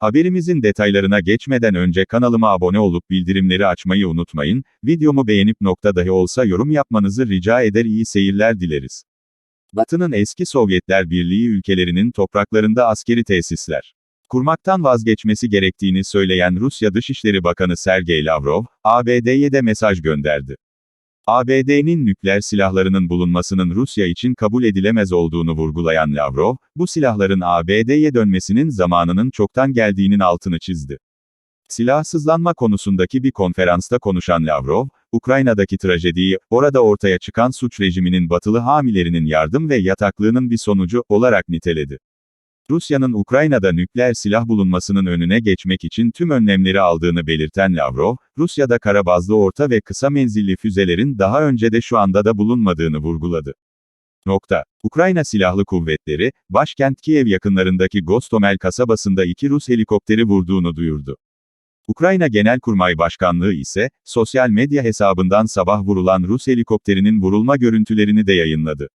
Haberimizin detaylarına geçmeden önce kanalıma abone olup bildirimleri açmayı unutmayın, videomu beğenip nokta dahi olsa yorum yapmanızı rica eder iyi seyirler dileriz. Batı'nın eski Sovyetler Birliği ülkelerinin topraklarında askeri tesisler kurmaktan vazgeçmesi gerektiğini söyleyen Rusya Dışişleri Bakanı Sergey Lavrov, ABD'ye de mesaj gönderdi. ABD'nin nükleer silahlarının bulunmasının Rusya için kabul edilemez olduğunu vurgulayan Lavrov, bu silahların ABD'ye dönmesinin zamanının çoktan geldiğinin altını çizdi. Silahsızlanma konusundaki bir konferansta konuşan Lavrov, Ukrayna'daki trajediyi, orada ortaya çıkan suç rejiminin batılı hamilerinin yardım ve yataklığının bir sonucu olarak niteledi. Rusya'nın Ukrayna'da nükleer silah bulunmasının önüne geçmek için tüm önlemleri aldığını belirten Lavrov, Rusya'da kara bazlı orta ve kısa menzilli füzelerin daha önce de şu anda da bulunmadığını vurguladı. Nokta. Ukrayna Silahlı Kuvvetleri, başkent Kiev yakınlarındaki Gostomel kasabasında iki Rus helikopteri vurduğunu duyurdu. Ukrayna Genelkurmay Başkanlığı ise, sosyal medya hesabından sabah vurulan Rus helikopterinin vurulma görüntülerini de yayınladı.